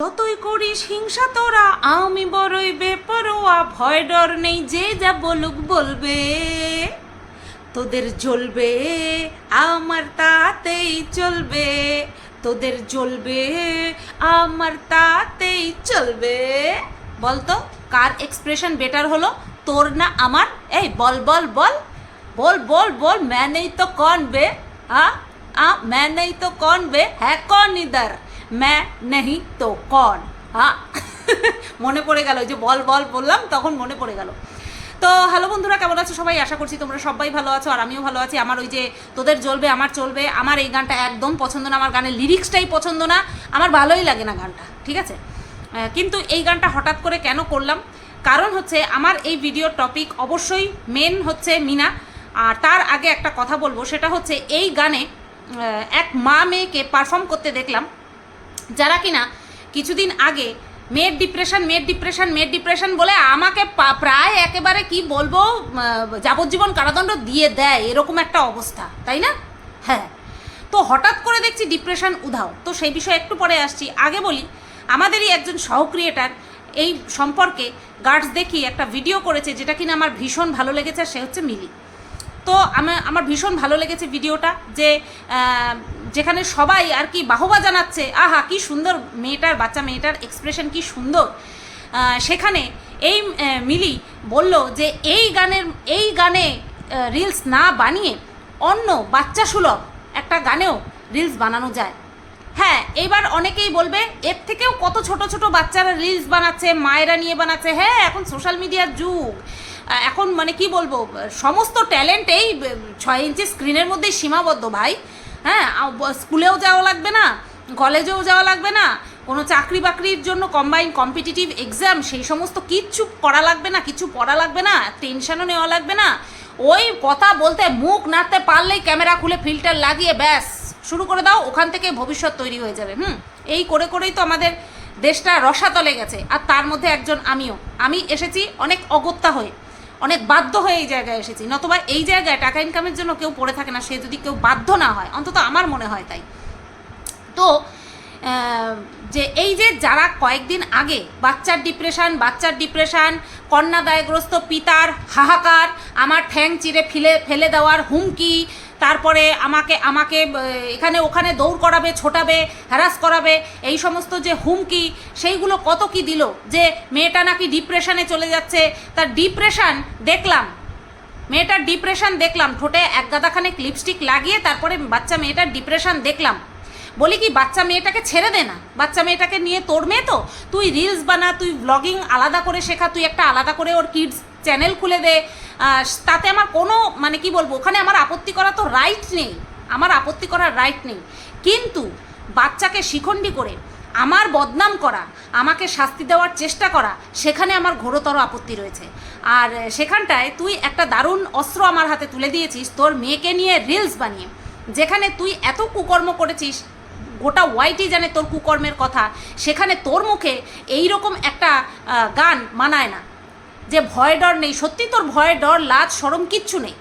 যতই করিস হিংসা তোরা, আমি বড়ই বেপরোয়া, ভয় ডর নেই, যে যা বলুক বলবে। তোদের জ্বলবে, আমার তাতেই চলবে। তোদের জ্বলবে, আমার তাতেই চলবে। বলতো, কার এক্সপ্রেশন বেটার হলো, তোর না আমার? এই, বল বল বল। বল বল বল, ম্যানেই তো কন বে হ্যাঁ ম্যানেই তো কন বে হ্যাঁ কন ইদার? ম্যা নেহি তো কন হ্যাঁ মনে পড়ে গেল যে বল বল বললাম, তখন মনে পড়ে গেল। তো হ্যালো বন্ধুরা, কেমন আছো? সবাই আশা করছি তোমরা সবাই ভালো আছো, আর আমিও ভালো আছি। আমার ওই যে তোদের চলবে আমার চলবে, আমার এই গানটা একদম পছন্দ না, আমার গানের লিরিক্সটাই পছন্দ না, আমার ভালোই লাগে না গানটা, ঠিক আছে? কিন্তু এই গানটা হঠাৎ করে কেন করলাম? কারণ হচ্ছে আমার এই ভিডিওর টপিক অবশ্যই মেন হচ্ছে মিনা, আর তার আগে একটা কথা বলব, সেটা হচ্ছে এই গানে এক মা মেয়েকে পারফর্ম করতে দেখলাম। যারা কিনা কিছুদিন আগে মেয়ের ডিপ্রেশন মেয়ের ডিপ্রেশন মেয়ের ডিপ্রেশন বলে আমাকে প্রায় একেবারে কি বলব যাবজ্জীবন কারাদণ্ড দিয়ে দেয়, এরকম একটা অবস্থা, তাই না? হ্যাঁ। তো হঠাৎ করে দেখছি ডিপ্রেশন উধাও। তো সেই বিষয়ে একটু পরে আসছি। আগে বলি, আমাদেরই একজন সহক্রিয়েটার এই সম্পর্কে গার্ডস দেখি একটা ভিডিও করেছে, যেটা কিনা আমার ভীষণ ভালো লেগেছে সে হচ্ছে মিলি। তো আমার আমার ভীষণ ভালো লেগেছে ভিডিওটা যে যেখানে সবাই আর কি বাহবা জানাচ্ছে, আহা, কি সুন্দর মেয়েটার, বাচ্চা মেয়েটার এক্সপ্রেশন কি সুন্দর। সেখানে এই মিলি বলল যে, এই গানের, এই গানে রিলস না বানিয়ে অন্য বাচ্চা সুলভ একটা গানেও রিলস বানানো যায়। হ্যাঁ এবার অনেকেই বলবে, এর থেকেও কত ছোট ছোট বাচ্চারা রিলস বানাচ্ছে, মায়েরা নিয়ে বানাচ্ছে? হ্যাঁ এখন সোশ্যাল মিডিয়ার যুগ। এখন মানে কি বলব, সমস্ত ট্যালেন্ট এই ছয় ইঞ্চি স্ক্রিনের মধ্যেই সীমাবদ্ধ ভাই। হ্যাঁ স্কুলেও যাওয়া লাগবে না কলেজেও যাওয়া লাগবে না, কোনো চাকরি বাকরির জন্য কম্বাইন কম্পিটিটিভ এক্সাম সেই সমস্ত কিচ্ছু করা লাগবে না, কিছু পড়া লাগবে না টেনশনও নেওয়া লাগবে না। ওই কথা বলতে মুখ নাড়তে পারলেই ক্যামেরা খুলে ফিল্টার লাগিয়ে ব্যাস, শুরু করে দাও, ওখান থেকে ভবিষ্যৎ তৈরি হয়ে যাবে, হুম? এই করে করেই তো আমাদের দেশটা রসাতলে গেছে, আর তার মধ্যে একজন আমিও। আমি এসেছি অনেক অগত্যা হয়ে। অনেক বাধ্য হয়ে এই জায়গায় এসেছি। নতুবা এই জায়গায় টাকা ইনকামের জন্য কেউ পড়ে থাকে না, সে যদি কেউ বাধ্য না হয়, অন্তত আমার মনে হয় তাই। তো যে এই যে যারা কয়েকদিন আগে বাচ্চার ডিপ্রেশান বাচ্চার ডিপ্রেশন কন্যাদায়গ্রস্ত পিতার হাহাকার, আমার ঠ্যাং চিরে ফেলে ফেলে দেওয়ার হুমকি তারপরে আমাকে আমাকে এখানে, ওখানে দৌড় করাবে, ছোটাবে হ্যারাস করাবে, এই সমস্ত যে হুমকি, সেইগুলো কত কি দিল? যে মেয়েটা নাকি ডিপ্রেশনে চলে যাচ্ছে, তার ডিপ্রেশন দেখলাম। মেয়েটার ডিপ্রেশন দেখলাম, ঠোঁটে এক গাদাখানেক লিপস্টিক লাগিয়ে তারপরে বাচ্চা মেয়েটার ডিপ্রেশন দেখলাম। বলি কি, বাচ্চা মেয়েটাকে ছেড়ে দে না? বাচ্চা মেয়েটাকে নিয়ে তোর মেয়ে তো? তুই রিলস বানা, তুই ব্লগিং আলাদা করে শেখা, তুই একটা আলাদা করে ওর কিডস চ্যানেল খুলে দে। তাতে আমার কোনো মানে কি বলব, ওখানে আমার আপত্তি করা তো রাইট নেই। আমার আপত্তি করার রাইট নেই। কিন্তু বাচ্চাকে শিখণ্ডী করে, আমার বদনাম করা, আমাকে শাস্তি দেওয়ার চেষ্টা করা, সেখানে আমার ঘোরতর আপত্তি রয়েছে। আর সেখানটায় তুই একটা দারুণ অস্ত্র আমার হাতে তুলে দিয়েছিস, তোর মেয়েকে নিয়ে রিলস বানিয়ে, যেখানে তুই এত কুকর্ম করেছিস, গোটা ওয়াইটি জানে তোর কুকর্মের কথা, সেখানে তোর মুখে এই রকম একটা গান মানায় না। যে ভয় ডর নেই, সত্যি তোর ভয় ডর, লাজ, সরম কিচ্ছু নেই।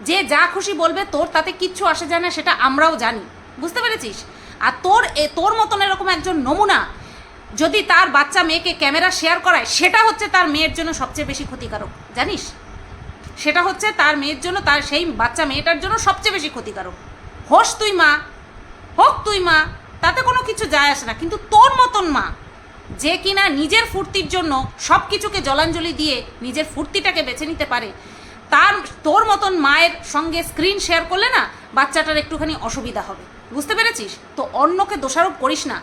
যে যা খুশি বলবে তোর, তাতে কিচ্ছু আসে যায় না, সেটা আমরাও জানি। বুঝতে পেরেছিস? আর তোর এ, তোর মতন এরকম একজন নমুনা, যদি তার বাচ্চা মেয়েকে ক্যামেরা শেয়ার করায়, সেটা হচ্ছে তার মেয়ের জন্য সবচেয়ে বেশি ক্ষতিকারক। জানিস? সেটা হচ্ছে তার মেয়ের জন্য, তার সেই বাচ্চা মেয়েটার জন্য সবচেয়ে বেশি ক্ষতিকারক। হোস তুই মা, হোক তুই মা, তাতে কোনো কিছু যায় আসে না। কিন্তু তোর মতন মা যে কিনা নিজের ফুর্তির জন্য সব কিছুকে জলাঞ্জলি দিয়ে নিজের ফুর্তিটাকে বেছে নিতে পারে। তার, তোর মতন মায়ের সঙ্গে স্ক্রিন শেয়ার করলে না বাচ্চাটার একটুখানি অসুবিধা হবে। বুঝতে পেরেছিস? তো অন্যকে দোষারোপ করিস না।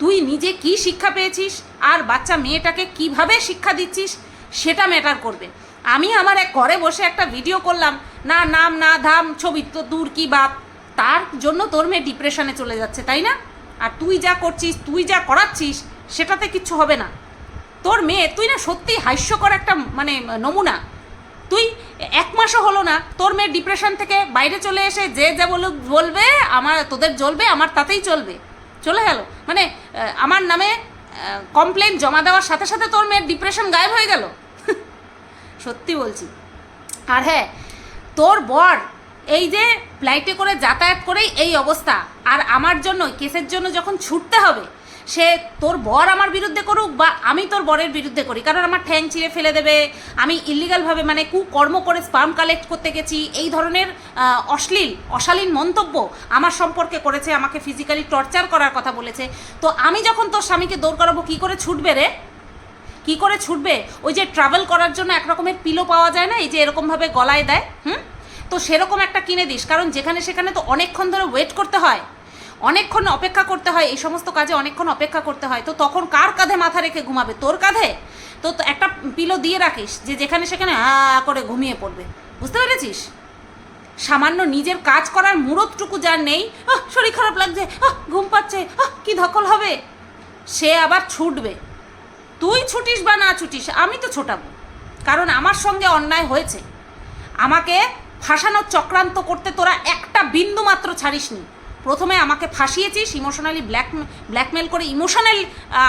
তুই নিজে কি শিক্ষা পেয়েছিস? আর বাচ্চা মেয়েটাকে কীভাবে শিক্ষা দিচ্ছিস? সেটা ম্যাটার করবে। আমি আমার এক ঘরে বসে একটা ভিডিও করলাম, না নাম, না ধাম, ছবি তো দূর কি বাপ? তার জন্য তোর মেয়ে ডিপ্রেশনে চলে যাচ্ছে, তাই না? আর তুই যা করছিস, তুই যা করাচ্ছিস সেটাতে কিচ্ছু হবে না। তোর মেয়ে, তুই না সত্যি হাস্যকর একটা মানে নমুনা। তুই এক মাসও হলো না তোর মেয়ের ডিপ্রেশন থেকে বাইরে চলে এসে যে যা বলুক বলবে, আমার, তোদের জ্বলবে, আমার তাতেই চলবে। চলে গেল। মানে আমার নামে কমপ্লেন জমা দেওয়ার সাথে সাথে তোর মেয়ের ডিপ্রেশন গায়েব হয়ে গেল। সত্যি বলছি। আর হ্যাঁ তোর বর, এই যে ফ্লাইটে করে যাতায়াত করেই এই অবস্থা। আর আমার জন্য, কেসের জন্য যখন ছুটতে হবে সে তোর বর আমার বিরুদ্ধে করুক বা আমি তোর বরের বিরুদ্ধে করি। কারণ আমার ঠ্যাং চিড়ে ফেলে দেবে। আমি ইলিগালভাবে মানে কুকর্ম করে স্পাম কালেক্ট করতে গেছি। এই ধরনের অশ্লীল, অশালীন মন্তব্য আমার সম্পর্কে করেছে, আমাকে ফিজিক্যালি টর্চার করার কথা বলেছে। তো আমি যখন তোর স্বামীকে দৌড় করাবো, কী করে ছুটবে রে? কি করে ছুটবে? ওই যে ট্রাভেল করার জন্য এক রকমের পিলো পাওয়া যায় না? এই যে এরকমভাবে গলায় দেয়, হুম? তো সেরকম একটা কিনে দিস। কারণ যেখানে সেখানে তো অনেকক্ষণ ধরে ওয়েট করতে হয়। অনেকক্ষণ অপেক্ষা করতে হয়, এই সমস্ত কাজে অনেকক্ষণ অপেক্ষা করতে হয়। তো তখন কার কাঁধে মাথা রেখে ঘুমাবে? তোর কাঁধে? তো একটা পিলো দিয়ে রাখিস যে যেখানে সেখানে আ করে ঘুমিয়ে পড়বে। বুঝতে পেরেছিস? সামান্য নিজের কাজ করার মুরতটুকু যার নেই শরীর খারাপ লাগছে ঘুম পাচ্ছে কি ধকল হবে? সে আবার ছুটবে। তুই ছুটিস বা না ছুটিস, আমি তো ছোটাবো। কারণ আমার সঙ্গে অন্যায় হয়েছে। আমাকে ফাঁসানোর চক্রান্ত করতে তোরা একটা বিন্দু মাত্র ছাড়িসনি। প্রথমে আমাকে ফাঁসিয়েছিস ইমোশনালি ব্ল্যাক ব্ল্যাকমেল করে ইমোশনাল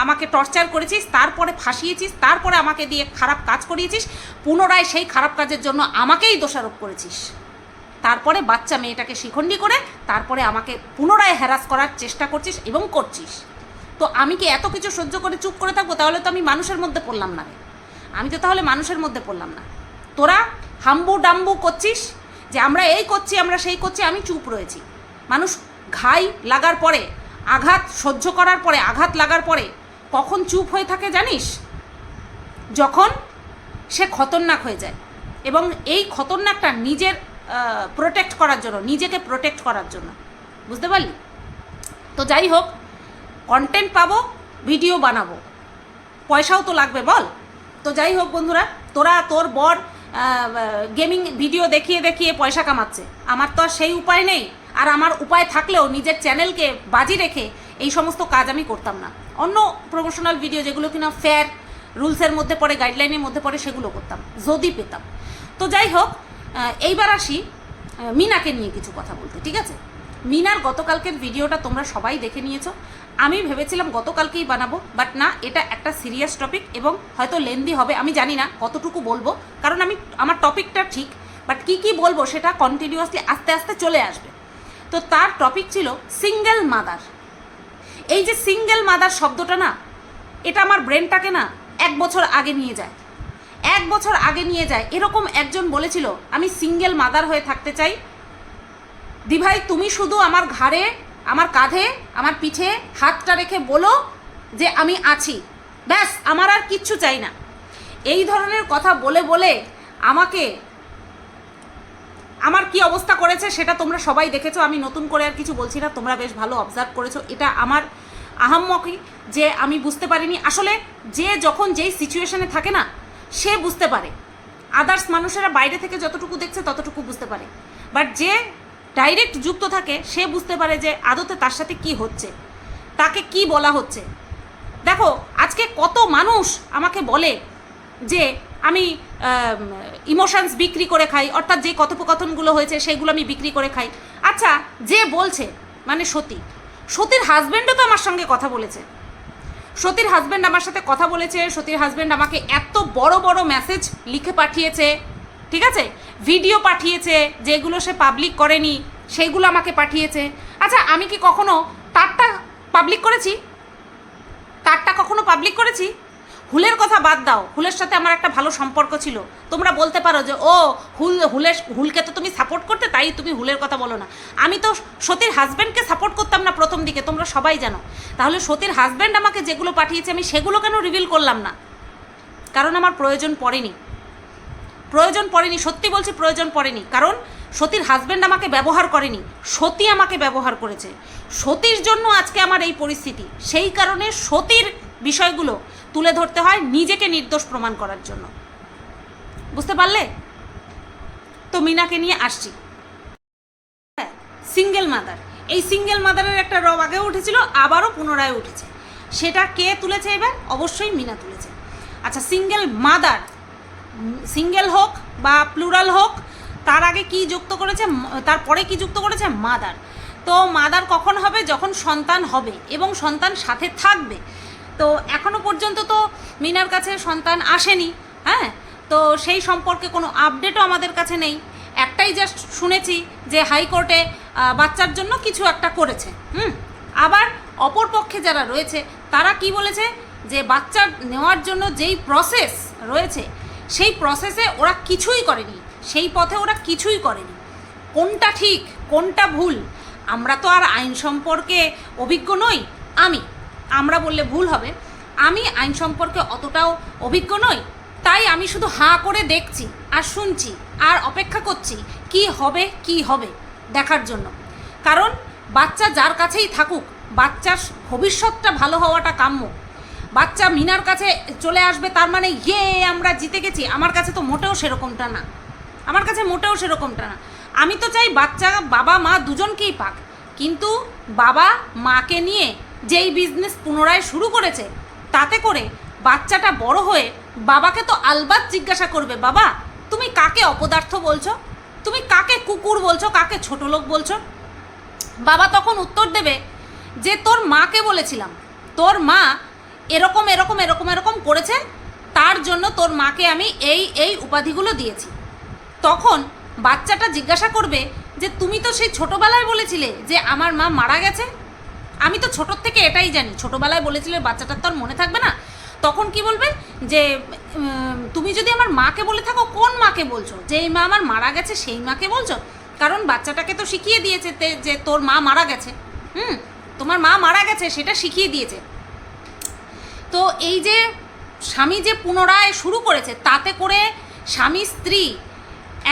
আমাকে টর্চার করেছিস, তারপরে ফাঁসিয়েছিস, তারপরে আমাকে দিয়ে খারাপ কাজ করিয়েছিস, পুনরায় সেই খারাপ কাজের জন্য আমাকেই দোষারোপ করেছিস। তারপরে বাচ্চা মেয়েটাকে শিখণ্ডি করে, তারপরে আমাকে পুনরায় হ্যারাস করার চেষ্টা করছিস এবং করছিস। তো আমি কি এত কিছু সহ্য করে চুপ করে থাকব? তাহলে তো আমি মানুষের মধ্যে পড়লাম না রে। আমি তো তাহলে মানুষের মধ্যে পড়লাম না। তোরা হাম্বু ডাম্বু করছিস যে আমরা এই করছি, আমরা সেই করছি, আমি চুপ রয়েছি। মানুষ ঘাই লাগার পরে, আঘাত সহ্য করার পরে, আঘাত লাগার পরে কখন চুপ হয়ে থাকে জানিস? যখন সে খতরনাক হয়ে যায় এবং এই খতরনাকটা নিজের প্রোটেক্ট করার জন্য, নিজেকে প্রোটেক্ট করার জন্য। বুঝতে পারলি? তো যাই হোক কন্টেন্ট পাবো ভিডিও বানাবো। পয়সাও তো লাগবে, বল। তো যাই হোক বন্ধুরা, তোরা, তোর বর গেমিং ভিডিও দেখিয়ে দেখিয়ে পয়সা কামাচ্ছে। আমার তো আর সেই উপায় নেই। আর আমার উপায় থাকলেও নিজের চ্যানেলকে বাজি রেখে এই সমস্ত কাজ আমি করতাম না। অন্য প্রমোশনাল ভিডিও যেগুলো কিনা ফেয়ার রুলসের মধ্যে পড়ে গাইডলাইনের মধ্যে পড়ে, সেগুলো করতাম, যদি পেতাম। তো যাই হোক এইবার আসি মিনাকে নিয়ে কিছু কথা বলতে, ঠিক আছে? মিনার গতকালকের ভিডিওটা তোমরা সবাই দেখে নিয়েছো। আমি ভেবেছিলাম গতকালকেই বানাবো বাট না, এটা একটা সিরিয়াস টপিক এবং হয়তো লেন্দি হবে, আমি জানি না কতটুকু বলব, কারণ আমি, আমার টপিকটা ঠিক বাট কি কি বলব সেটা কন্টিনিউয়াসলি আস্তে আস্তে চলে আসবে। তো তার টপিক ছিল সিঙ্গেল মাদার এই যে সিঙ্গেল মাদার শব্দটা না, এটা আমার ব্রেনটাকে না এক বছর আগে নিয়ে যায়। এক বছর আগে নিয়ে যায়। এরকম একজন বলেছিল, আমি সিঙ্গেল মাদার হয়ে থাকতে চাই। দিভাই, তুমি শুধু আমার ঘাড়ে, আমার কাঁধে, আমার পিঠে হাতটা রেখে বলো যে আমি আছি। ব্যাস, আমার আর কিচ্ছু চাই না। এই ধরনের কথা বলে বলে আমাকে আমার কি অবস্থা করেছে সেটা তোমরা সবাই দেখেছ, আমি নতুন করে আর কিছু বলছি না, তোমরা বেশ ভালো অবজার্ভ করেছ, এটা আমার আহাম্মকি যে আমি বুঝতে পারিনি। আসলে যে যখন যেই সিচুয়েশনে থাকে না, সে বুঝতে পারে। আদার্স মানুষেরা বাইরে থেকে যতটুকু দেখছে ততটুকু বুঝতে পারে। বাট যে ডাইরেক্ট যুক্ত থাকে, সে বুঝতে পারে যে আদতে তার সাথে কি হচ্ছে, তাকে কি বলা হচ্ছে। দেখো, আজকে কত মানুষ আমাকে বলে যে আমি ইমোশনস বিক্রি করে খাই, অর্থাৎ যে কথোপকথনগুলো হয়েছে সেগুলো আমি বিক্রি করে খাই। আচ্ছা যে বলছে মানে সতী। সতীর হাজব্যান্ডও তো আমার সঙ্গে কথা বলেছে। সতীর হাজব্যান্ড আমার সাথে কথা বলেছে, সতীর হাজব্যান্ড আমাকে এত বড় বড় মেসেজ লিখে পাঠিয়েছে, ঠিক আছে? ভিডিও পাঠিয়েছে, যেগুলো সে পাবলিক করেনি সেইগুলো আমাকে পাঠিয়েছে। আচ্ছা আমি কি কখনো তারটা পাবলিক করেছি? তারটা কখনো পাবলিক করেছি? হুলের কথা বাদ দাও। হুলের সাথে আমার একটা ভালো সম্পর্ক ছিল। তোমরা বলতে পারো যে, ও, হুল হুলের হুলকে তো তুমি সাপোর্ট করতে, তাই তুমি হুলের কথা বলো না। আমি তো সতীর হাজব্যান্ডকে সাপোর্ট করতাম না প্রথম দিকে, তোমরা সবাই জানো। তাহলে সতীর হাজব্যান্ড আমাকে যেগুলো পাঠিয়েছে, আমি সেগুলো কেন রিভিল করলাম না? কারণ আমার প্রয়োজন পড়েনি। প্রয়োজন পড়েনি, সত্যি বলছি প্রয়োজন পড়েনি। কারণ সতীর হাজব্যান্ড আমাকে ব্যবহার করেনি। সতী আমাকে ব্যবহার করেছে। সতীর জন্য আজকে আমার এই পরিস্থিতি। সেই কারণে সতীর বিষয়গুলো তুলে ধরতে হয় নিজেকে নির্দোষ প্রমাণ করার জন্য। বুঝতে পারলে? তো মিনাকে নিয়ে আসছি। সিঙ্গেল মাদার এই সিঙ্গেল মাদারের একটা রব আগেও উঠেছিল, আবারও পুনরায় উঠেছে। সেটা কে তুলেছে এবার? অবশ্যই মিনা তুলেছে। আচ্ছা সিঙ্গেল মাদার সিঙ্গেল হোক বা প্লুরাল হোক, তার আগে কি যুক্ত করেছে তারপরে কি যুক্ত করেছে? মাদার তো মাদার কখন হবে? যখন সন্তান হবে এবং সন্তান সাথে থাকবে। তো এখনও পর্যন্ত তো মিনার কাছে সন্তান আসেনি হ্যাঁ? তো সেই সম্পর্কে কোনো আপডেটও আমাদের কাছে নেই। একটাই জাস্ট শুনেছি যে হাইকোর্টে বাচ্চার জন্য কিছু একটা করেছে, হুম? আবার অপর পক্ষে যারা রয়েছে, তারা কি বলেছে? যে বাচ্চা নেওয়ার জন্য যেই প্রসেস রয়েছে, সেই প্রসেসে ওরা কিছুই করেনি। সেই পথে ওরা কিছুই করেনি। কোনটা ঠিক, কোনটা ভুল, আমরা তো আর আইন সম্পর্কে অভিজ্ঞ নই, আমি। আমরা বললে ভুল হবে। আমি আইন সম্পর্কে অতটাও অভিজ্ঞ নই, তাই আমি শুধু হাঁ করে দেখছি আর শুনছি আর অপেক্ষা করছি কি হবে কি হবে দেখার জন্য। কারণ বাচ্চা যার কাছেই থাকুক, বাচ্চার ভবিষ্যৎটা ভালো হওয়াটা কাম্য। বাচ্চা মিনার কাছে চলে আসবে তার মানে ইয়ে আমরা জিতে গেছি। আমার কাছে তো মোটেও সেরকমটা না। আমার কাছে মোটেও সেরকমটা না। আমি তো চাই বাচ্চা, বাবা, মা দুজনকেই পাক। কিন্তু বাবা, মাকে নিয়ে যেই বিজনেস পুনরায় শুরু করেছে, তাতে করে বাচ্চাটা বড় হয়ে বাবাকে তো আলবাত জিজ্ঞাসা করবে, বাবা, তুমি কাকে অপদার্থ বলছো? তুমি কাকে কুকুর বলছো? কাকে ছোট লোক বলছো? বাবা তখন উত্তর দেবে যে, তোর মাকে বলেছিলাম। তোর মা এরকম এরকম এরকম এরকম করেছে, তার জন্য তোর মাকে আমি এই এই উপাধিগুলো দিয়েছি। তখন বাচ্চাটা জিজ্ঞাসা করবে যে, তুমি তো সেই ছোটোবেলায় বলেছিলে যে, আমার মা মারা গেছে? আমি তো ছোটোর থেকে এটাই জানি। ছোটোবেলায় বলেছিলে বাচ্চাটার তো আর মনে থাকবে না। তখন কি বলবে? যে তুমি যদি আমার মাকে বলে থাকো, কোন মাকে বলছো? যে এই মা আমার মারা গেছে, সেই মাকে বলছো? কারণ বাচ্চাটাকে তো শিখিয়ে দিয়েছে যে তোর মা মারা গেছে। হুম? তোমার মা মারা গেছে, সেটা শিখিয়ে দিয়েছে। তো এই যে স্বামী যে পুনরায় শুরু করেছে, তাতে করে স্বামী স্ত্রী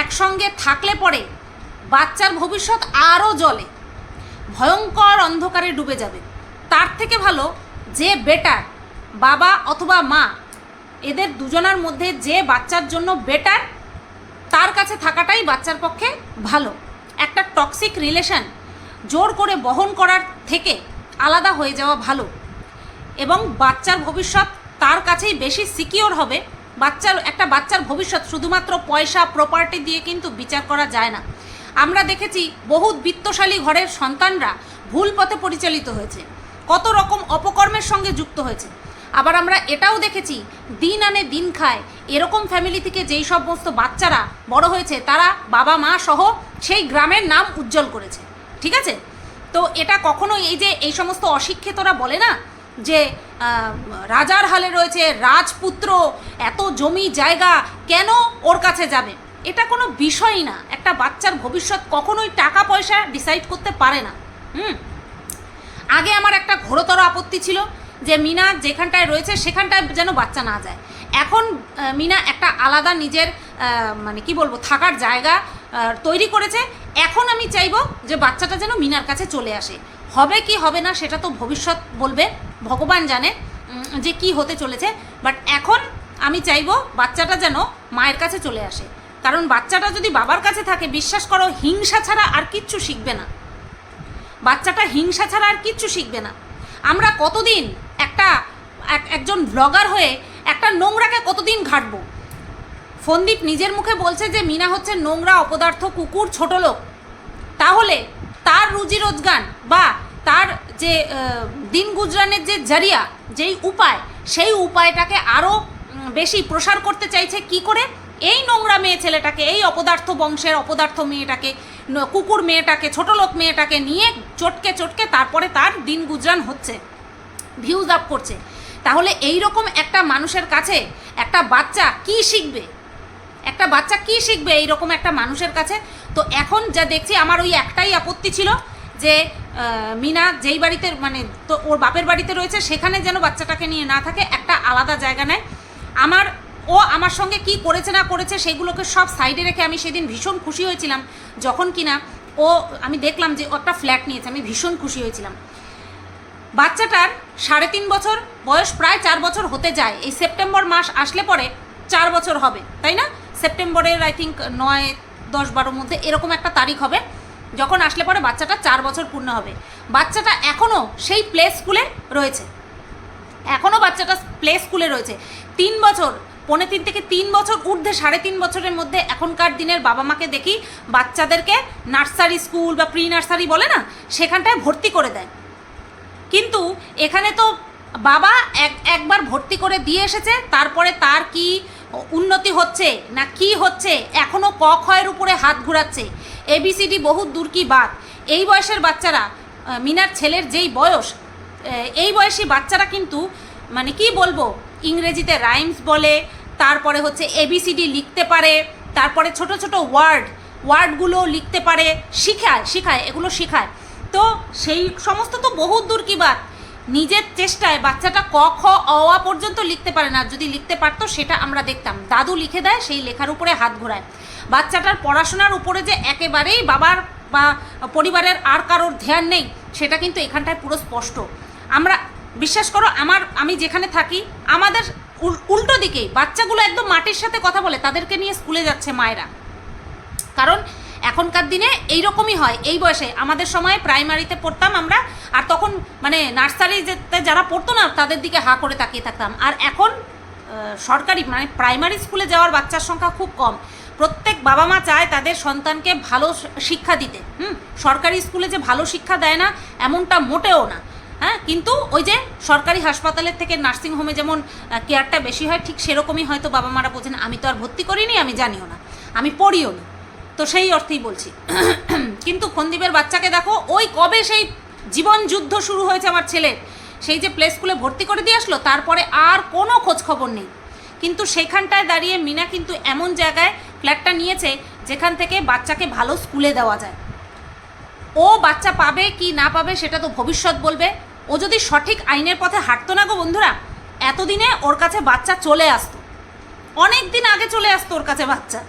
একসঙ্গে থাকলে পরে বাচ্চার ভবিষ্যৎ আরও জলে ভয়ঙ্কর অন্ধকারে ডুবে যাবে। তার থেকে ভালো যে বেটার বাবা অথবা মা, এদের দুজনার মধ্যে যে বাচ্চার জন্য বেটার তার কাছে থাকাটাই বাচ্চার পক্ষে ভালো। একটা টক্সিক রিলেশন জোর করে বহন করার থেকে আলাদা হয়ে যাওয়া ভালো। এবং বাচ্চার ভবিষ্যৎ তার কাছেই বেশি সিকিওর হবে। বাচ্চার, একটা বাচ্চার ভবিষ্যৎ শুধুমাত্র পয়সা প্রপার্টি দিয়ে কিন্তু বিচার করা যায় না। আমরা দেখেছি বহু বিত্তশালী ঘরের সন্তানরা ভুল পথে পরিচালিত হয়েছে। কত রকম অপকর্মের সঙ্গে যুক্ত হয়েছে। আবার আমরা এটাও দেখেছি, দিন আনে দিন খায়। এরকম ফ্যামিলি থেকে যেই সমস্ত বাচ্চারা বড় হয়েছে, তারা বাবা, মা সহ সেই গ্রামের নাম উজ্জ্বল করেছে। ঠিক আছে? তো এটা কখনো এই যে এই সমস্ত অশিক্ষিতরা বলে না যে রাজার হালে রয়েছে রাজপুত্র, এত জমি জায়গা, কেন ওর কাছে যাবে? এটা কোনো বিষয়ই না। একটা বাচ্চার ভবিষ্যৎ কখনোই টাকা পয়সা ডিসাইড করতে পারে না। হুম? আগে আমার একটা ঘোরতর আপত্তি ছিল যে মিনা যেখানটায় রয়েছে সেখানটায় যেন বাচ্চা না যায়। এখন মিনা একটা আলাদা নিজের মানে কি বলব, থাকার জায়গা তৈরি করেছে। এখন আমি চাইব যে বাচ্চাটা যেন মিনার কাছে চলে আসে। হবে কি হবে না সেটা তো ভবিষ্যৎ বলবে, ভগবান জানে যে কি হতে চলেছে। বাট এখন আমি চাইব বাচ্চাটা যেন মায়ের কাছে চলে আসে। কারণ বাচ্চাটা যদি বাবার কাছে থাকে, বিশ্বাস করো, হিংসা ছাড়া আর কিচ্ছু শিখবে না। বাচ্চাটা হিংসা ছাড়া আর কিচ্ছু শিখবে না। আমরা কতদিন একটা, এক- একজন ব্লগার হয়ে একটা নোংরাকে কতদিন ঘাটবো? ফন্দীপ নিজের মুখে বলছে যে, মিনা হচ্ছে নোংরা, অপদার্থ, কুকুর, ছোট লোক। তাহলে তার রুজি রোজগার বা তার যে দিন গুজরানের যে জারিয়া, যেই উপায়, সেই উপায়টাকে আরও বেশি প্রসার করতে চাইছে কি করে? এই নোংরা মেয়ে ছেলেটাকে, এই অপদার্থ বংশের অপদার্থ মেয়েটাকে কুকুর মেয়েটাকে, ছোট লোক মেয়েটাকে নিয়ে চটকে চটকে তারপরে তার দিন গুজরান হচ্ছে ভিউজ আপ করছে। তাহলে এই রকম একটা মানুষের কাছে একটা বাচ্চা কি শিখবে? একটা বাচ্চা কি শিখবে এইরকম একটা মানুষের কাছে? তো এখন যা দেখছি আমার ওই একটাই আপত্তি ছিল যে মিনা যেই বাড়িতে মানে তো ওর বাপের বাড়িতে রয়েছে, সেখানে যেন বাচ্চাটাকে নিয়ে না থাকে, একটা আলাদা জায়গা নেয়। আমার ও আমার সঙ্গে কি করেছে না করেছে সেগুলোকে সব সাইডে রেখে আমি সেদিন ভীষণ খুশি হয়েছিলাম। যখন কিনা ও, আমি দেখলাম যে ও একটা ফ্ল্যাট নিয়েছে, আমি ভীষণ খুশি হয়েছিলাম। বাচ্চাটার সাড়ে তিন বছর বয়স প্রায় চার বছর হতে যায়। এই সেপ্টেম্বর মাস আসলে পরে চার বছর হবে, তাই না? সেপ্টেম্বরের আই থিঙ্ক নয়, দশ, বারোর মধ্যে এরকম একটা তারিখ হবে, যখন আসলে পরে বাচ্চাটা চার বছর পূর্ণ হবে। বাচ্চাটা এখনও সেই প্লে স্কুলে রয়েছে। এখনও বাচ্চাটা প্লে স্কুলে রয়েছে। তিন বছর পৌনে তিন থেকে তিন বছর, ঊর্ধ্বে সাড়ে তিন বছরের মধ্যে এখনকার দিনের বাবা মাকে দেখি বাচ্চাদেরকে নার্সারি স্কুল বা প্রি নার্সারি বলে না, সেখানটায় ভর্তি করে দেয়। কিন্তু এখানে তো বাবা এক, একবার ভর্তি করে দিয়ে এসেছে, তারপরে তার কি উন্নতি হচ্ছে না কি হচ্ছে এখনও ক খয়ের উপরে হাত ঘুরাচ্ছে এবিসিডি বহু দূর কি বাদ। এই বয়সের বাচ্চারা মিনার ছেলের যেই বয়স এই বয়সী বাচ্চারা কিন্তু মানে কি বলব ইংরেজিতে রাইমস বলে, তারপরে হচ্ছে এবিসিডি লিখতে পারে, তারপরে ছোট ছোট ওয়ার্ড ওয়ার্ডগুলো লিখতে পারে, শিখায় শিখায়, এগুলো শিখায়। তো সেই সমস্ত তো বহু দূর কি বাত? নিজের চেষ্টায় বাচ্চাটা ক, খ অ পর্যন্ত লিখতে পারে না। যদি লিখতে পারতো, সেটা আমরা দেখতাম। দাদু লিখে দেয়, সেই লেখার উপরে হাত ঘোরায়। বাচ্চাটার পড়াশোনার উপরে যে একেবারেই বাবার বা পরিবারের আর কারোর ধ্যান নেই, সেটা কিন্তু এখানটায় পুরো স্পষ্ট। আমরা বিশ্বাস করো, আমার, আমি যেখানে থাকি, আমাদের উল্টো দিকেই বাচ্চাগুলো একদম মাটির সাথে কথা বলে, তাদেরকে নিয়ে স্কুলে যাচ্ছে মায়েরা। কারণ এখনকার দিনে এই রকমই হয়, এই বয়সে। আমাদের সময় প্রাইমারিতে পড়তাম আমরা, আর তখন মানে নার্সারিতে যারা পড়তো না, তাদের দিকে হা করে তাকিয়ে থাকতাম। আর এখন সরকারি মানে প্রাইমারি স্কুলে যাওয়ার বাচ্চার সংখ্যা খুব কম। প্রত্যেক বাবা মা চায় তাদের সন্তানকে ভালো শিক্ষা দিতে। হুম? সরকারি স্কুলে যে ভালো শিক্ষা দেয় না, এমনটা মোটেও না। হ্যাঁ কিন্তু ওই যে সরকারি হাসপাতালের থেকে নার্সিং হোমে যেমন কেয়ারটা বেশি হয়, ঠিক সেরকমই হয়তো বাবা মারা বোঝেন, আমি তো আর ভর্তি করিনি, আমি জানিও না, আমি পড়িও নি। তো সেই অর্থেই বলছি। কিন্তু খন্দীপের বাচ্চাকে দেখো, ওই কবে সেই জীবন যুদ্ধ শুরু হয়েছে আমার ছেলের সেই যে প্লে স্কুলে ভর্তি করে দিয়ে আসলো, তারপরে আর কোনো খোঁজ খবর নেই। কিন্তু সেখানটায় দাঁড়িয়ে মিনা কিন্তু এমন জায়গায় ফ্ল্যাটটা নিয়েছে, যেখান থেকে বাচ্চাকে ভালো স্কুলে দেওয়া যায়। ও বাচ্চা পাবে কি না পাবে সেটা তো ভবিষ্যৎ বলবে। ও যদি সঠিক আইনের পথে হাঁটতো না গো বন্ধুরা, এতদিনে ওর কাছে বাচ্চা চলে আসতো। অনেক দিন আগে চলে আসতো ওর কাছে বাচ্চা।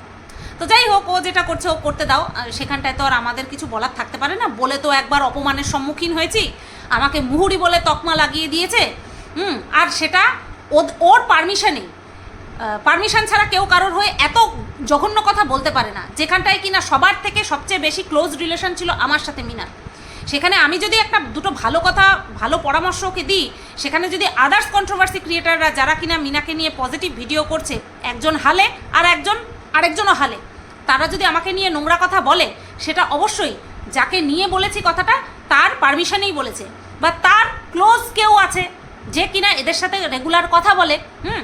তো যাই হোক, ও যেটা করছে ও করতে দাও। সেখানটায় তো আর আমাদের কিছু বলার থাকতে পারে না। বলে তো একবার অপমানের সম্মুখীন হয়েছি। আমাকে মুহুরি বলে তকমা লাগিয়ে দিয়েছে। হুম, আর সেটা ওর পারমিশনেই পারমিশন ছাড়া কেউ কারোর হয়ে এত জঘন্য কথা বলতে পারে না। যেখানটায় কিনা সবার থেকে সবচেয়ে বেশি ক্লোজ রিলেশন ছিল আমার সাথে মিনার সেখানে আমি যদি একটা দুটো ভালো কথা, ভালো পরামর্শ ওকে দিই, সেখানে যদি আদার্স কন্ট্রোভার্সি ক্রিয়েটাররা যারা কিনা মিনাকে নিয়ে পজিটিভ ভিডিও করছে, একজন হালে আর একজন, আরেকজনও হালে, তারা যদি আমাকে নিয়ে নোংরা কথা বলে, সেটা অবশ্যই যাকে নিয়ে বলেছি কথাটা, তার পারমিশনেই বলেছে। বা তার ক্লোজ কেউ আছে, যে কিনা এদের সাথে রেগুলার কথা বলে, হুম?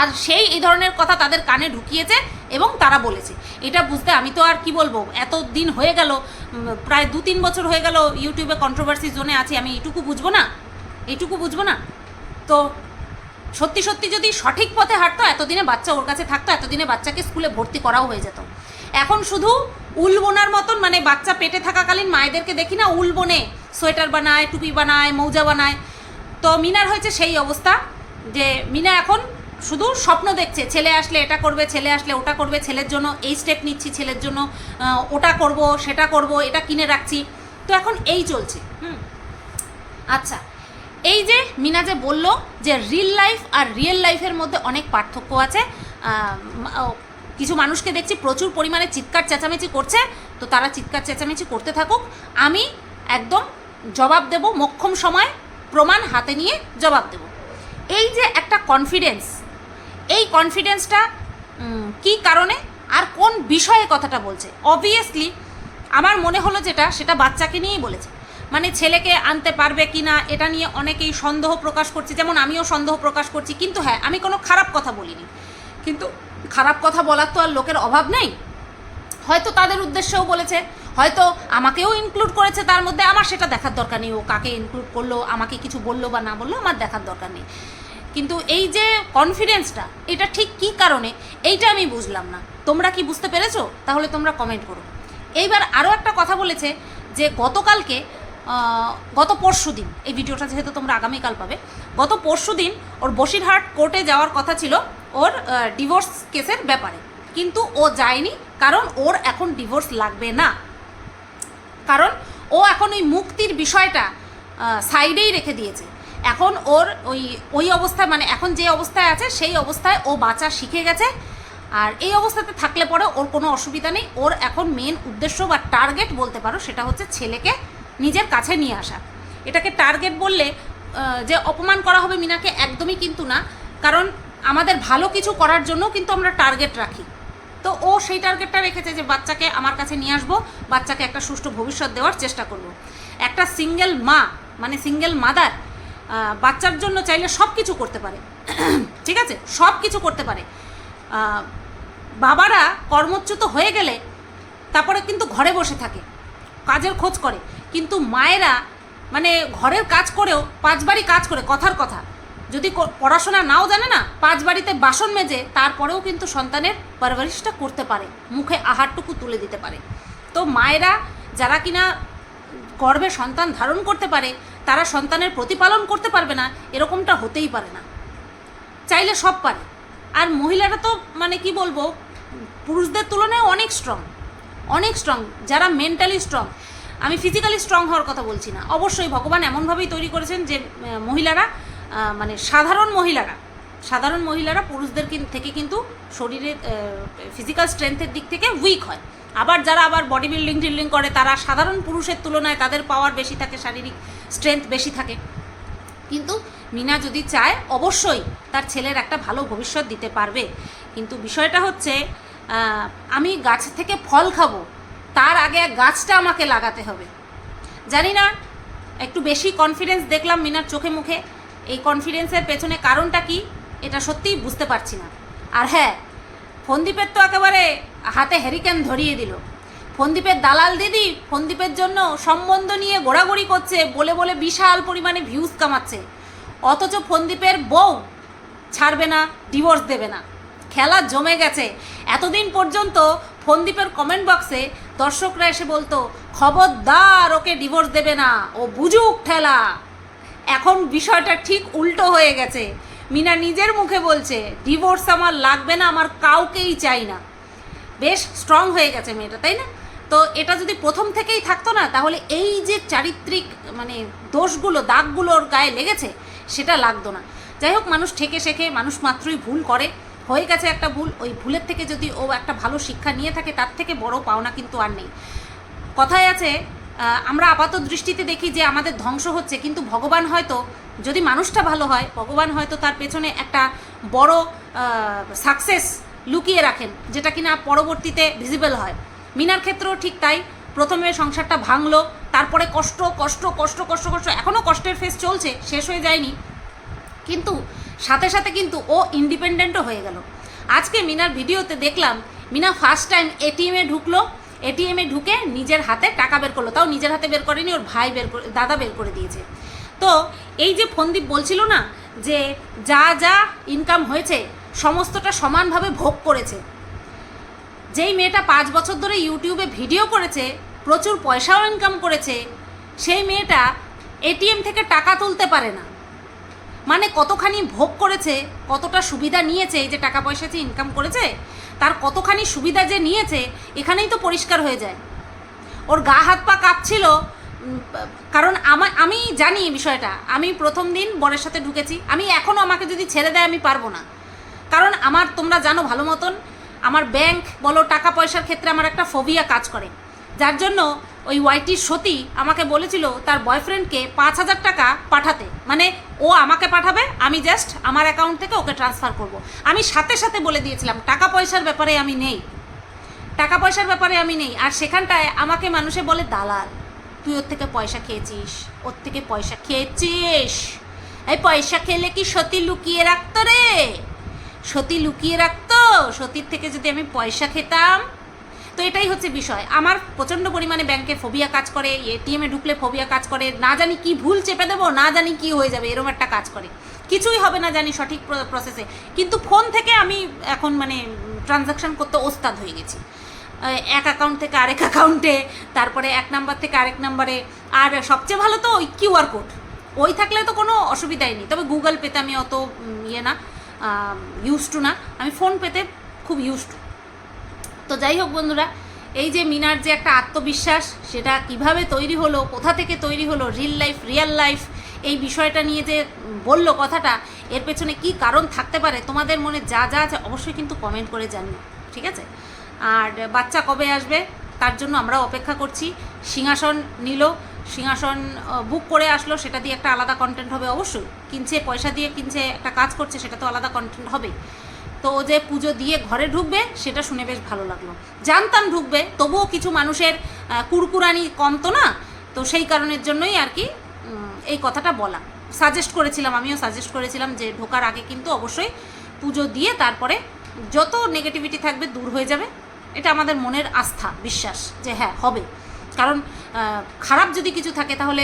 আর সেই এই ধরনের কথা তাদের কানে ঢুকিয়েছে এবং তারা বলেছে। এটা বুঝতে আমি তো আর কি বলব? এত দিন হয়ে গেল প্রায় দু তিন বছর হয়ে গেল ইউটিউবে কন্ট্রোভার্সি জোনে আছি, আমি এইটুকু বুঝব না? এইটুকু বুঝব না? তো সত্যি সত্যি যদি সঠিক পথে হাঁটতো, এতদিনে বাচ্চা ওর কাছে থাকতো, এতদিনে বাচ্চাকে স্কুলে ভর্তি করাও হয়ে যেত। এখন শুধু উল বোনার মতন মানে বাচ্চা পেটে থাকাকালীন মায়েদেরকে দেখি না উল বোনে, সোয়েটার বানায়, টুপি বানায়, মৌজা বানায়। তো মিনার হয়েছে সেই অবস্থা যে মিনা এখন শুধু স্বপ্ন দেখছে, ছেলে আসলে এটা করবে, ছেলে আসলে ওটা করবে, ছেলের জন্য এই স্টেপ নিচ্ছি, ছেলের জন্য ওটা করব, সেটা করব, এটা কিনে রাখছি। তো এখন এই চলছে, হুম? আচ্ছা এই যে মিনা যে বলল যে রিল লাইফ আর রিয়েল লাইফের মধ্যে অনেক পার্থক্য আছে কিছু মানুষকে দেখছি প্রচুর পরিমাণে চিৎকার চেঁচামেচি করছে, তো তারা চিৎকার চেঁচামেচি করতে থাকুক। আমি একদম জবাব দেব, মক্ষম সময়, প্রমাণ হাতে নিয়ে জবাব দেব। এই যে একটা কনফিডেন্স এই কনফিডেন্সটা কি কারণে আর কোন বিষয়ে কথাটা বলছে? অবভিয়াসলি আমার মনে হলো যেটা, সেটা বাচ্চাকে নিয়েই বলেছে। মানে ছেলেকে আনতে পারবে কি না এটা নিয়ে অনেকেই সন্দেহ প্রকাশ করছে। যেমন আমিও সন্দেহ প্রকাশ করছি, কিন্তু হ্যাঁ আমি কোনো খারাপ কথা বলিনি। কিন্তু খারাপ কথা বলার তো আর লোকের অভাব নেই। হয়তো তাদের উদ্দেশ্যেও বলেছে, হয়তো আমাকেও ইনক্লুড করেছে, তার মধ্যে আমার সেটা দেখার দরকার নেই। ও কাকে ইনক্লুড করল, আমাকে কিছু বলল বা না বলল, আমার দেখার দরকার নেই। কিন্তু এই যে কনফিডেন্সটা এটা ঠিক কী কারণে? এইটা আমি বুঝলাম না। তোমরা কি বুঝতে পেরেছ? তাহলে তোমরা কমেন্ট করো। এইবার আরও একটা কথা বলেছে যে গতকালকে গত পরশু দিন, এই ভিডিওটা যেহেতু তোমরা আগামীকাল পাবে, গত পরশু দিন ওর বসিরহাট কোর্টে যাওয়ার কথা ছিল ওর ডিভোর্স কেসের ব্যাপারে। কিন্তু ও যায়নি কারণ ওর এখন ডিভোর্স লাগবে না। কারণ ও এখন ওই মুক্তির বিষয়টা সাইডেই রেখে দিয়েছে। এখন ওর ওই ওই অবস্থায় মানে এখন যে অবস্থায় আছে, সেই অবস্থায় ও বাঁচা শিখে গেছে। আর এই অবস্থাতে থাকলে পরে ওর কোনো অসুবিধা নেই। ওর এখন মেন উদ্দেশ্য বা টার্গেট বলতে পারো, সেটা হচ্ছে ছেলেকে নিজের কাছে নিয়ে আসা। এটাকে টার্গেট বললে যে অপমান করা হবে মিনাকে একদমই কিন্তু না। কারণ আমাদের ভালো কিছু করার জন্য কিন্তু আমরা টার্গেট রাখি। তো ও সেই টার্গেটটা রেখেছে যে বাচ্চাকে আমার কাছে নিয়ে আসব, বাচ্চাকে একটা সুষ্ঠু ভবিষ্যৎ দেওয়ার চেষ্টা করব। একটা সিঙ্গেল মা মানে সিঙ্গেল মাদার বাচ্চার জন্য চাইলে সব কিছু করতে পারে। ঠিক আছে? সব কিছু করতে পারে। বাবারা কর্মচ্যুত হয়ে গেলে তারপরে কিন্তু ঘরে বসে থাকে, কাজের খোঁজ করে। কিন্তু মায়েরা মানে ঘরের কাজ করেও পাঁচ বাড়ি কাজ করে, কথার কথা। যদি পড়াশোনা নাও জানে না, পাঁচ বাড়িতে বাসন মেজে তারপরেও কিন্তু সন্তানের পারভারিশটা করতে পারে, মুখে আহারটুকু তুলে দিতে পারে। তো মায়েরা যারা কিনা গর্ভে সন্তান ধারণ করতে পারে তারা সন্তানের প্রতিপালন করতে পারবে না, এরকমটা হতেই পারে না। চাইলে সব পারে। আর মহিলারা তো মানে কি বলব, পুরুষদের তুলনায় অনেক স্ট্রং অনেক স্ট্রং যারা মেন্টালি স্ট্রং আমি ফিজিক্যালি স্ট্রং হওয়ার কথা বলছি না। অবশ্যই ভগবান এমনভাবেই তৈরি করেছেন যে মহিলারা মানে সাধারণ মহিলারা সাধারণ মহিলারা পুরুষদের থেকে কিন্তু শরীরের ফিজিক্যাল স্ট্রেংথের দিক থেকে উইক হয়। আবার যারা আবার বডি বিল্ডিং টিল্ডিং করে, তারা সাধারণ পুরুষের তুলনায় তাদের পাওয়ার বেশি থাকে, শারীরিক স্ট্রেংথ বেশি থাকে। কিন্তু মিনা যদি চায়, অবশ্যই তার ছেলের একটা ভালো ভবিষ্যৎ দিতে পারবে। কিন্তু বিষয়টা হচ্ছে আমি গাছ থেকে ফল খাব, তার আগে গাছটা আমাকে লাগাতে হবে। জানি না, একটু বেশি কনফিডেন্স দেখলাম মিনার চোখে মুখে। এই কনফিডেন্সের পেছনে কারণটা কি? এটা সত্যিই বুঝতে পারছি না। আর হ্যাঁ ফন্দীপের তো একেবারে হাতে হ্যারিকেন ধরিয়ে দিল। ফন্দীপের দালাল দিদি ফন্দীপের জন্য সম্বন্ধ নিয়ে গোড়াগড়ি করছে, বলে বলে বিশাল পরিমাণে ভিউজ কামাচ্ছে। অথচ ফন্দীপের বউ ছাড়বে না ডিভোর্স দেবে না। খেলা জমে গেছে। এতদিন পর্যন্ত ফন্দীপের কমেন্ট বক্সে দর্শকরা এসে বলতো, খবরদার, ওকে ডিভোর্স দেবে না। ও বুঝুক ঠেলা। এখন বিষয়টা ঠিক উল্টো হয়ে গেছে। মিনা নিজের মুখে বলছে ডিভোর্স আমার লাগবে না, আমার কাউকেই চাই না। বেশ স্ট্রং হয়ে গেছে মেয়েটা, তাই না? তো এটা যদি প্রথম থেকেই থাকতো না, তাহলে এই যে চারিত্রিক মানে দোষগুলো, দাগগুলো ওর গায়ে লেগেছে, সেটা লাগতো না। যাই হোক, মানুষ ঠেকে শেখে, মানুষ মাত্রই ভুল করে। হয়ে গেছে একটা ভুল, ওই ভুলের থেকে যদি ও একটা ভালো শিক্ষা নিয়ে থাকে, তার থেকে বড় পাওনা কিন্তু আর নেই। কথায় আছে আমরা আপাত দৃষ্টিতে দেখি যে আমাদের ধ্বংস হচ্ছে, কিন্তু ভগবান হয়তো, যদি মানুষটা ভালো হয়, ভগবান হয়তো তার পেছনে একটা বড় সাকসেস লুকিয়ে রাখেন, যেটা কিনা পরবর্তীতে ভিজিবল হয়। মিনার ক্ষেত্রেও ঠিক তাই। প্রথমে সংসারটা ভাঙলো, তারপরে কষ্ট কষ্ট কষ্ট কষ্ট কষ্ট এখনও কষ্টের ফেস চলছে, শেষ হয়ে যায়নি। কিন্তু সাথে সাথে কিন্তু ও ইন্ডিপেন্ডেন্টও হয়ে গেল। আজকে মিনার ভিডিওতে দেখলাম, মিনা ফার্স্ট টাইম এটিএমে ঢুকলো। এটিএমে ঢুকে নিজের হাতে টাকা বের করল। তাও নিজের হাতে বের করেনি, ওর ভাই বের করে, দাদা বের করে দিয়েছে। তো এই যে ফন্দীপ বলছিল না যে যা যা ইনকাম হয়েছে সমস্তটা সমানভাবে ভোগ করেছে। যেই মেয়েটা পাঁচ বছর ধরে ইউটিউবে ভিডিও করেছে, প্রচুর পয়সাও ইনকাম করেছে, সেই মেয়েটা এটিএম থেকে টাকা তুলতে পারে না। মানে কতখানি ভোগ করেছে, কতটা সুবিধা নিয়েছে, এই যে টাকা পয়সা যে ইনকাম করেছে, তার কতখানি সুবিধা যে নিয়েছে, এখানেই তো পরিষ্কার হয়ে যায়। ওর গা হাত পা কাঁপছিল কারণ আমার আমি জানি এই বিষয়টা। আমি প্রথম দিন বরের সাথে ঢুকেছি। আমি এখনও আমাকে যদি ছেড়ে দেয় আমি পারব না। কারণ আমার, তোমরা জানো ভালো মতন, আমার ব্যাংক বলো, টাকা পয়সার ক্ষেত্রে আমার একটা ফোবিয়া কাজ করে। যার জন্য ওই ওয়াইটির সতী আমাকে বলেছিল তার বয়ফ্রেন্ডকে পাঁচ হাজার টাকা পাঠাতে। মানে ও আমাকে পাঠাবে, আমি জাস্ট আমার অ্যাকাউন্ট থেকে ওকে ট্রান্সফার করব। আমি সাথে সাথে বলে দিয়েছিলাম, টাকা পয়সার ব্যাপারে আমি নেই। টাকা পয়সার ব্যাপারে আমি নেই। আর সেখানটায় আমাকে মানুষে বলে, দালাল, তুই ওর থেকে পয়সা খেয়েছিস? ওর থেকে পয়সা খেয়েছিস? এই পয়সা খেলে কি সতী লুকিয়ে রাখতো রে? সতী লুকিয়ে রাখতো, সতীর থেকে যদি আমি পয়সা খেতাম। তো এটাই হচ্ছে বিষয়। আমার প্রচণ্ড পরিমাণে ব্যাংকে ফোবিয়া কাজ করে এটিএমে ঢুকলে ফোবিয়া কাজ করে, না জানি কি ভুল চেপে দেবো, না জানি কি হয়ে যাবে এরকম একটা কাজ করে। কিছুই হবে না জানি সঠিক প্রসেসে কিন্তু ফোন থেকে আমি এখন মানে ট্রানজাকশন করতে ওস্তাদ হয়ে গেছি। এক অ্যাকাউন্ট থেকে আরেক অ্যাকাউন্টে তারপরে এক নাম্বার থেকে আরেক নাম্বারে আর সবচেয়ে ভালো তো ওই কিউআর কোড ওই থাকলে তো কোনো অসুবিধাই নেই। তবে গুগল পেতে আমি অত ইয়ে না। ইউজ টু না। আমি ফোন পেতে খুব ইউজ টু তো যাই হোক বন্ধুরা, এই যে মিনার যে একটা আত্মবিশ্বাস, সেটা কীভাবে তৈরি হলো, কোথা থেকে তৈরি হলো রিল লাইফ রিয়েল লাইফ এই বিষয়টা নিয়ে যে বলল কথাটা, এর পেছনে কি কারণ থাকতে পারে, তোমাদের মনে যা যা আছে অবশ্যই কিন্তু কমেন্ট করে জানিও, ঠিক আছে? আর বাচ্চা কবে আসবে, তার জন্য আমরা অপেক্ষা করছি। সিংহাসন নিল সিংহাসন বুক করে আসলো, সেটা দিয়ে একটা আলাদা কন্টেন্ট হবে অবশ্যই। কিনছে, পয়সা দিয়ে কিনছে, একটা কাজ করছে, সেটা তো আলাদা কন্টেন্ট হবে তো ও যে পুজো দিয়ে ঘরে ঢুকবে, সেটা শুনে বেশ ভালো লাগল। জানতাম ঢুকবে, তবুও কিছু মানুষের কুরকুরানি কম তো না? তো সেই কারণের জন্যই আর কি এই কথাটা বলা। সাজেস্ট করেছিলাম, আমিও সাজেস্ট করেছিলাম যে ঢোকার আগে কিন্তু অবশ্যই পুজো দিয়ে তারপরে যত নেগেটিভিটি থাকবে দূর হয়ে যাবে। এটা আমাদের মনের আস্থা, বিশ্বাস যে হ্যাঁ হবে। কারণ খারাপ যদি কিছু থাকে তাহলে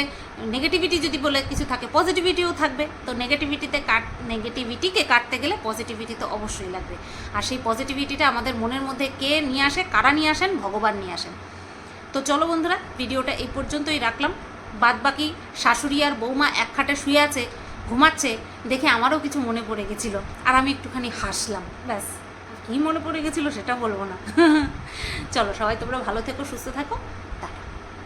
নেগেটিভিটি যদি বলে কিছু থাকে পজিটিভিটিও থাকবে। তো নেগেটিভিটিতে কাট নেগেটিভিটিকে কাটতে গেলে পজিটিভিটি তো অবশ্যই লাগবে। আর সেই পজিটিভিটিটা আমাদের মনের মধ্যে কে নিয়ে আসে, কারা নিয়ে আসেন? ভগবান নিয়ে আসেন। তো চলো বন্ধুরা, ভিডিওটা এই পর্যন্তই রাখলাম। বাদ বাকি শাশুড়ি আর বৌমা এক খাটে শুয়ে আছে, ঘুমাচ্ছে, দেখে আমারও কিছু মনে পড়ে গেছিল। আর আমি একটুখানি হাসলাম, ব্যাস। কী মনে পড়ে গেছিল সেটা বলব না। চলো সবাই তোমরা ভালো থেকো, সুস্থ থাকো।